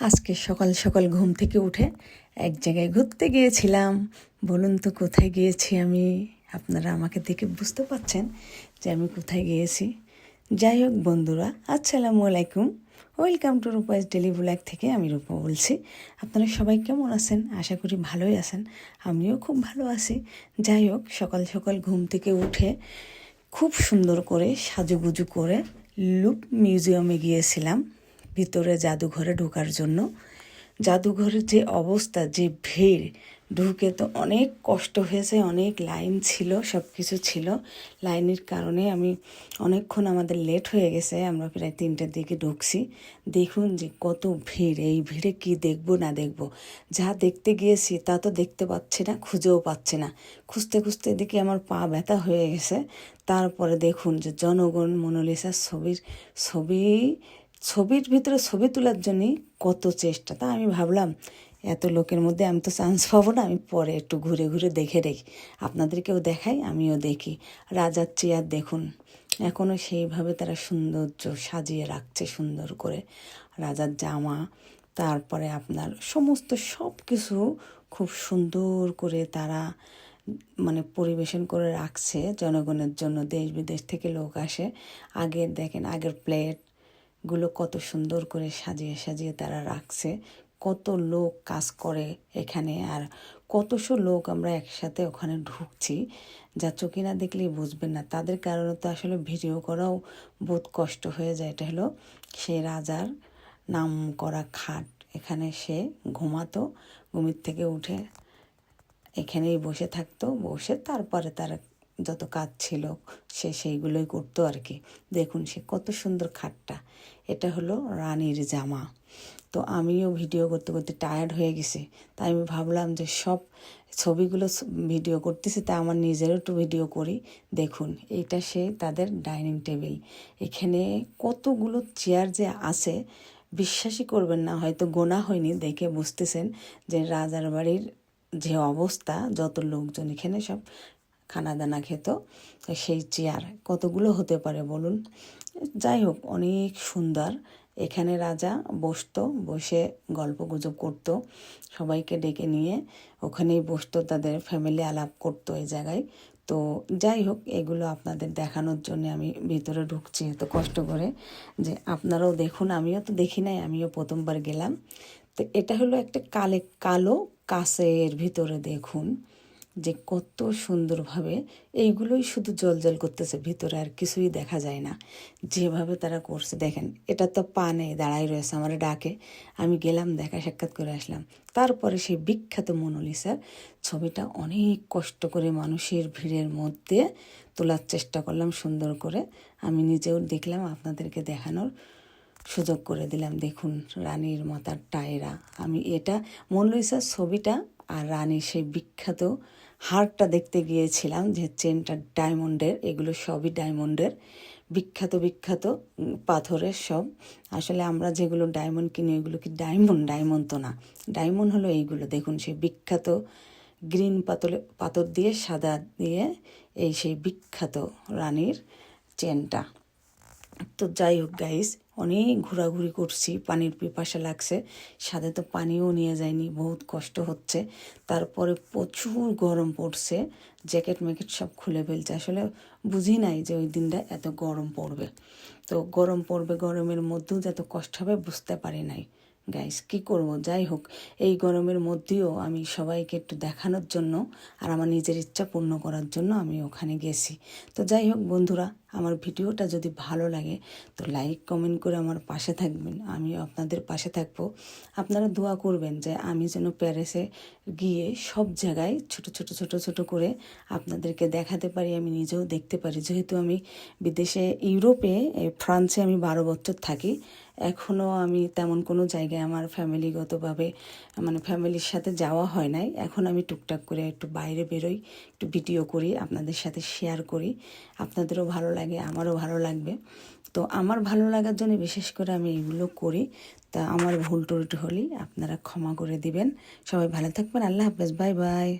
আজকে সকাল সকাল ঘুম থেকে উঠে এক জায়গায় ঘুরতে গিয়েছিলাম। বলুন তো কোথায় গিয়েছি আমি? আপনারা আমাকে দেখে বুঝতে পারছেন যে আমি কোথায় গিয়েছি। যাই হোক বন্ধুরা, আসসালামু আলাইকুম। Welcome to Rupa's daily blog থেকে আমি রূপা বলছি। আপনারা সবাই কেমন আছেন? আশা করি ভালোই আছেন। আমিও খুব ভালো আছি। যাই হোক, সকাল সকাল ঘুম থেকে উঠে খুব সুন্দর করে সাজুগুজু করে লুপ মিউজিয়ামে গিয়েছিলাম। ভিতরে জাদুঘরে ঢোকার জন্য। জাদুঘরের যে অবস্থা, যে ভিড়, ঢুকে তো অনেক কষ্ট হয়েছে, অনেক লাইন ছিল সব কিছু ছিল। লাইনের কারণে আমি অনেকক্ষণ আমাদের লেট হয়ে গেছে, আমরা প্রায় তিনটের দিকে ঢুকছি। দেখুন যে কত ভিড়, এই ভিড়ে কি দেখব, না দেখব। যা দেখতে গিয়েছি, তা তো দেখতে পাচ্ছি না, খুঁজেও পাচ্ছি না। খুঁজতে খুঁজতে দেখি আমার পা ব্যথা হয়ে গেছে। তারপরে দেখুন যে জনগণ মোনালিসার ছবির, ছবি ছবির ভিতরে ছবি তোলার জন্যই কত চেষ্টা। তা আমি ভাবলাম, এত লোকের মধ্যে আমি তো চান্স পাবো না, আমি পরে একটু ঘুরে ঘুরে দেখে দেখি আপনাদেরকেও দেখাই, আমিও দেখি। রাজার চেয়ার দেখুন এখনও সেইভাবে তারা সৌন্দর্য সাজিয়ে রাখছে সুন্দর করে। রাজার জামা, তারপরে আপনার সমস্ত সব কিছু খুব সুন্দর করে তারা মানে পরিবেশন করে রাখছে, জনগণের জন্য। দেশ বিদেশ থেকে লোক আসে। আগের দেখেন, আগের প্লেট গুলো কত সুন্দর করে সাজিয়ে সাজিয়ে তারা রাখছে। কত লোক কাজ করে এখানে আর কতশো লোক আমরা একসাথে ওখানে ঢুকছি। যা চোখে না দেখলেই বুঝবেন না। তাদের কারণে তো আসলে ভিডিও করাও বহুত কষ্ট হয়ে যায়। এটা হলো সে রাজার নাম করা খাট। এখানে সে ঘুমাতো, ঘুমির থেকে উঠে এখানেই বসে থাকতো। বসে তারপরে তার যত কাজ ছিল, সে সেইগুলোই করতো আর কি দেখুন সে কত সুন্দর খাটটা। এটা হলো রানীর জামা। তো আমিও ভিডিও করতে করতে টায়ার্ড হয়ে গেছি। তাই আমি ভাবলাম যে সব ছবিগুলো ভিডিও করতেছি, তা আমার নিজেরও একটু ভিডিও করি। দেখুন, এটা সে তাদের ডাইনিং টেবিল। এখানে কতগুলো চেয়ার যে আছে, বিশ্বাসই করবেন না, হয়তো গোনা হয়নি, দেখে বুঝতেছেন যে রাজার বাড়ির যে অবস্থা, যত লোকজন এখানে সব খানা দানা খেত। সেই চেয়ার কতগুলো হতে পারে বলুন? যাই হোক, অনেক সুন্দর। এখানে রাজা বসতো, বসে গল্প গুজব করতো, সবাইকে ডেকে নিয়ে। ওখানেই বসতো, তাদের ফ্যামিলি আলাপ করতো এই জায়গায়। তো যাই হোক, এগুলো আপনাদের দেখানোর জন্য আমি ভিতরে ঢুকছি এত কষ্ট করে যে আপনারাও দেখুন, আমিও তো দেখি নাই, আমিও প্রথমবার গেলাম। তো এটা হলো একটা কালে, কালো কাছের ভিতরে দেখুন। যে কত সুন্দরভাবে এইগুলোই শুধু জল জল করতেছে, ভিতরে আর কিছুই দেখা যায় না। যেভাবে তারা করছে, দেখেন, এটা তো পা নেই দাঁড়াই রয়েছে, আমার ডাকে। আমি গেলাম দেখা সাক্ষাৎ করে আসলাম। তারপরে সেই বিখ্যাত মনোলিসার ছবিটা অনেক কষ্ট করে মানুষের ভিড়ের মধ্যে তোলার চেষ্টা করলাম, সুন্দর করে। আমি নিজেও দেখলাম, আপনাদেরকে দেখানোর সুযোগ করে দিলাম। দেখুন, রানীর মাতার টায়রা। আমি এটা, মনোলিসার ছবিটা আর রানীর সেই বিখ্যাত হারটা দেখতে গিয়েছিলাম যে চেনটা ডায়মন্ডের, এগুলো সবই ডায়মন্ডের, বিখ্যাত বিখ্যাত পাথরের সব। আসলে আমরা যেগুলো ডায়মন্ড কিনি এগুলো কি ডায়মন্ড? ডায়মন্ড তো না। ডায়মন্ড হলো এইগুলো। দেখুন, সেই বিখ্যাত গ্রিন পাতলে, পাথর দিয়ে সাদা দিয়ে এই সেই বিখ্যাত রানীর চেনটা। তো যাই হোক গাইস অনেক ঘোরাঘুরি করছি, পানির পিপাসা লাগছে। সাথে তো পানিও নিয়ে যায়নি বহুত কষ্ট হচ্ছে। তারপরে প্রচুর গরম পড়ছে, জ্যাকেট ম্যাকেট সব খুলে ফেলছে। আসলে বুঝি নাই যে ওই দিনটা এত গরম পড়বে। তো গরম পড়বে, গরমের মধ্যেও এত কষ্ট হবে, বুঝতে পারি নাই। গাইস কি করব? যাই হোক, এই গরমের মধ্যেও আমি সবাইকে একটু দেখানোর জন্য আর আমার নিজের ইচ্ছা পূর্ণ করার জন্য আমি ওখানে গেছি। তো যাই হোক, বন্ধুরা আমার ভিডিওটা যদি ভালো লাগে, তো লাইক কমেন্ট করে আমার পাশে থাকবেন। আমি আপনাদের পাশে থাকব। আপনারা দোয়া করবেন যে আমি যেন প্যারিসে গিয়ে সব জায়গায় ছোট ছোট ছোট ছোট করে আপনাদেরকে দেখাতে পারি, আমি নিজেও দেখতে পারি। যেহেতু আমি বিদেশে, ইউরোপে ফ্রান্সে আমি বারো বছর থাকি এখনও আমি তেমন কোনো জায়গায় আমার ফ্যামিলিগতভাবে মানে ফ্যামিলির সাথে যাওয়া হয় নাই। এখন আমি টুকটাক করে একটু বাইরে বেরোই, একটু ভিডিও করি, আপনাদের সাথে শেয়ার করি। আপনাদেরও ভালো লাগে, আমারও ভালো লাগবে। তো আমার ভালো লাগার জন্য বিশেষ করে আমি এগুলো করি। তা আমার ভুল টুলটি হলেই আপনারা ক্ষমা করে দিবেন। সবাই ভালো থাকবেন। আল্লাহ হাফেজ। Bye bye.